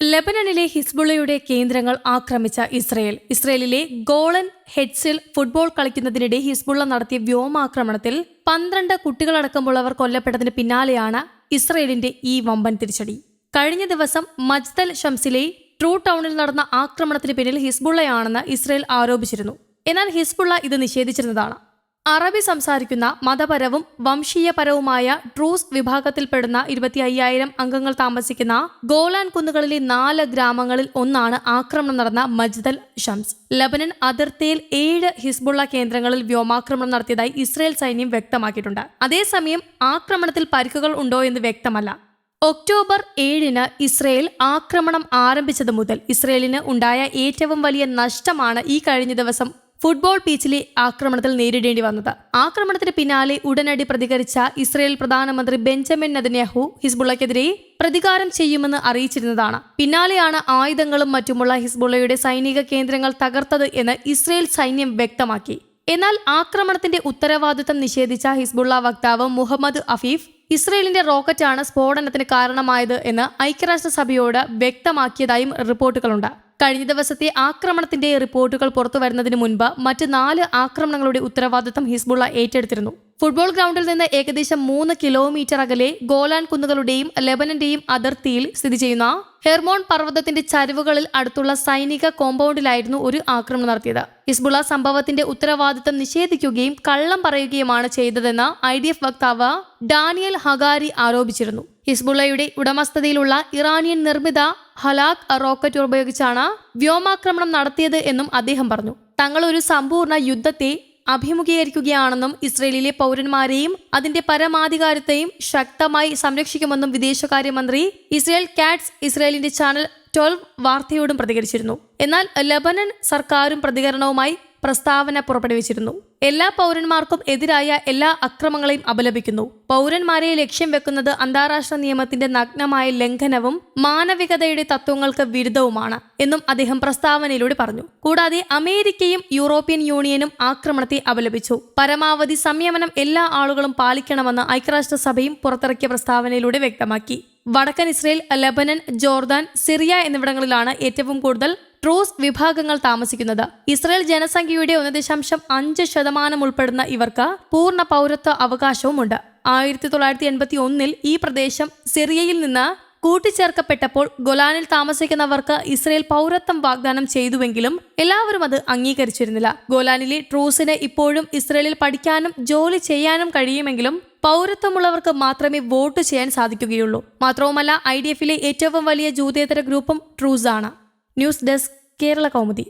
ലെബനനിലെ ഹിസ്ബുള്ളയുടെ കേന്ദ്രങ്ങൾ ആക്രമിച്ച ഇസ്രയേൽ. ഇസ്രയേലിലെ ഗോളൻ ഹെഡ്സിൽ ഫുട്ബോൾ കളിക്കുന്നതിനിടെ ഹിസ്ബുള്ള നടത്തിയ വ്യോമാക്രമണത്തിൽ പന്ത്രണ്ട് കുട്ടികളടക്കമുള്ളവർ കൊല്ലപ്പെട്ടതിന് പിന്നാലെയാണ് ഇസ്രയേലിന്റെ ഈ വമ്പൻ തിരിച്ചടി. കഴിഞ്ഞ ദിവസം മജ്ദൽ ഷംസിലെ ട്രൂ ടൗണിൽ നടന്ന ആക്രമണത്തിന് പിന്നിൽ ഹിസ്ബുള്ളയാണെന്ന് ഇസ്രയേൽ ആരോപിച്ചിരുന്നു. എന്നാൽ ഹിസ്ബുള്ള ഇത് നിഷേധിച്ചിരുന്നതാണ്. അറബി സംസാരിക്കുന്ന മതപരവും വംശീയപരവുമായ ട്രൂസ് വിഭാഗത്തിൽപ്പെടുന്ന ഇരുപത്തി അയ്യായിരം അംഗങ്ങൾ താമസിക്കുന്ന ഗോലാൻ കുന്നുകളിലെ നാല് ഗ്രാമങ്ങളിൽ ഒന്നാണ് ആക്രമണം നടന്ന മജ്ദൽ ഷംസ്. ലബനൻ അതിർത്തിയിൽ ഏഴ് ഹിസ്ബുള്ള കേന്ദ്രങ്ങളിൽ വ്യോമാക്രമണം നടത്തിയതായി ഇസ്രയേൽ സൈന്യം വ്യക്തമാക്കിയിട്ടുണ്ട്. അതേസമയം ആക്രമണത്തിൽ പരിക്കുകൾ ഉണ്ടോ എന്ന് വ്യക്തമല്ല. ഒക്ടോബർ ഏഴിന് ഇസ്രയേൽ ആക്രമണം ആരംഭിച്ചത് മുതൽ ഇസ്രയേലിന് ഉണ്ടായ ഏറ്റവും വലിയ നഷ്ടമാണ് ഈ കഴിഞ്ഞ ദിവസം ഫുട്ബോൾ പീച്ചിലെ ആക്രമണത്തിൽ നേരിടേണ്ടി വന്നത്. ആക്രമണത്തിന് പിന്നാലെ ഉടനടി പ്രതികരിച്ച ഇസ്രയേൽ പ്രധാനമന്ത്രി ബെഞ്ചമിൻ നദന്യാഹു ഹിസ്ബുള്ളക്കെതിരെ പ്രതികാരം ചെയ്യുമെന്ന് അറിയിച്ചിരുന്നതാണ്. പിന്നാലെയാണ് ആയുധങ്ങളും മറ്റുമുള്ള ഹിസ്ബുള്ളയുടെ സൈനിക കേന്ദ്രങ്ങൾ തകർത്തത് എന്ന് ഇസ്രയേൽ സൈന്യം വ്യക്തമാക്കി. എന്നാൽ ആക്രമണത്തിന്റെ ഉത്തരവാദിത്തം നിഷേധിച്ച ഹിസ്ബുള്ള വക്താവ് മുഹമ്മദ് അഫീഫ് ഇസ്രയേലിന്റെ റോക്കറ്റാണ് സ്ഫോടനത്തിന് കാരണമായത് എന്ന് ഐക്യരാഷ്ട്രസഭയോട് വ്യക്തമാക്കിയതായും റിപ്പോർട്ടുകളുണ്ട്. കഴിഞ്ഞ ദിവസത്തെ ആക്രമണത്തിന്റെ റിപ്പോർട്ടുകൾ പുറത്തുവരുന്നതിന് മുൻപ് മറ്റ് നാല് ആക്രമണങ്ങളുടെ ഉത്തരവാദിത്തം ഹിസ്ബുള്ള ഏറ്റെടുത്തിരുന്നു. ഫുട്ബോൾ ഗ്രൗണ്ടിൽ നിന്ന് ഏകദേശം മൂന്ന് കിലോമീറ്റർ അകലെ ഗോലാൻ കുന്നുകളുടെയും ലെബനന്റെയും അതിർത്തിയിൽ സ്ഥിതി ചെയ്യുന്ന ഹെർമോൺ പർവതത്തിന്റെ ചരിവുകളിൽ അടുത്തുള്ള സൈനിക കോമ്പൗണ്ടിലായിരുന്നു ഒരു ആക്രമണം നടത്തിയത്. ഹിസ്ബുള്ള സംഭവത്തിന്റെ ഉത്തരവാദിത്തം നിഷേധിക്കുകയും കള്ളം പറയുകയുമാണ് ചെയ്തതെന്ന് ഐ ഡി എഫ് വക്താവ് ഡാനിയൽ ഹഗാരി ആരോപിച്ചിരുന്നു. ഹിസ്ബുള്ളയുടെ ഉടമസ്ഥതയിലുള്ള ഇറാനിയൻ നിർമ്മിത ഹലാക് റോക്കറ്റ് ഉപയോഗിച്ചാണ് വ്യോമാക്രമണം നടത്തിയത് എന്നും അദ്ദേഹം പറഞ്ഞു. തങ്ങൾ ഒരു സമ്പൂർണ യുദ്ധത്തെ അഭിമുഖീകരിക്കുകയാണെന്നും ഇസ്രയേലിലെ പൗരന്മാരെയും അതിന്റെ പരമാധികാരത്തെയും ശക്തമായി സംരക്ഷിക്കുമെന്നും വിദേശകാര്യമന്ത്രി ഇസ്രയേൽ കാറ്റ്സ് ഇസ്രയേലിന്റെ ചാനൽ ട്വൽവ് വാർത്തയോടും പ്രതികരിച്ചിരുന്നു. എന്നാൽ ലബനൻ സർക്കാരും പ്രതികരണവുമായി പ്രസ്താവന പുറപ്പെടുവിച്ചിരുന്നു. എല്ലാ പൗരന്മാർക്കും എതിരായ എല്ലാ അക്രമങ്ങളെയും അപലപിക്കുന്നു. പൗരന്മാരെ ലക്ഷ്യം വെക്കുന്നത് അന്താരാഷ്ട്ര നിയമത്തിന്റെ നഗ്നമായ ലംഘനവും മാനവികതയുടെ തത്വങ്ങൾക്ക് വിരുദ്ധവുമാണ് എന്നും അദ്ദേഹം പ്രസ്താവനയിലൂടെ പറഞ്ഞു. കൂടാതെ അമേരിക്കയും യൂറോപ്യൻ യൂണിയനും ആക്രമണത്തെ അപലപിച്ചു. പരമാവധി സംയമനം എല്ലാ ആളുകളും പാലിക്കണമെന്ന് ഐക്യരാഷ്ട്രസഭയും പുറത്തിറക്കിയ പ്രസ്താവനയിലൂടെ വ്യക്തമാക്കി. വടക്കൻ ഇസ്രയേൽ ലബനൻ ജോർദാൻ സിറിയ എന്നിവിടങ്ങളിലാണ് ഏറ്റവും കൂടുതൽ ട്രൂസ് വിഭാഗങ്ങൾ താമസിക്കുന്നത്. ഇസ്രയേൽ ജനസംഖ്യയുടെ ഒന്ന് ദശാംശം അഞ്ച് ശതമാനം ഉൾപ്പെടുന്ന ഇവർക്ക് പൂർണ പൗരത്വ അവകാശവുമുണ്ട്. ആയിരത്തി തൊള്ളായിരത്തി എൺപത്തി ഒന്നിൽ ഈ പ്രദേശം സിറിയയിൽ നിന്ന് കൂട്ടിച്ചേർക്കപ്പെട്ടപ്പോൾ ഗൊലാനിൽ താമസിക്കുന്നവർക്ക് ഇസ്രയേൽ പൗരത്വം വാഗ്ദാനം ചെയ്തുവെങ്കിലും എല്ലാവരും അത് അംഗീകരിച്ചിരുന്നില്ല. ഗോലാനിലെ ട്രൂസിന് ഇപ്പോഴും ഇസ്രയേലിൽ പഠിക്കാനും ജോലി ചെയ്യാനും കഴിയുമെങ്കിലും പൗരത്വമുള്ളവർക്ക് മാത്രമേ വോട്ട് ചെയ്യാൻ സാധിക്കുകയുള്ളൂ. മാത്രവുമല്ല ഐ ഡി എഫിലെ ഏറ്റവും വലിയ ജൂതേതര ഗ്രൂപ്പും ട്രൂസ് ആണ് ന്യൂസ് ഡെസ്ക് കേരള കൗമുദി.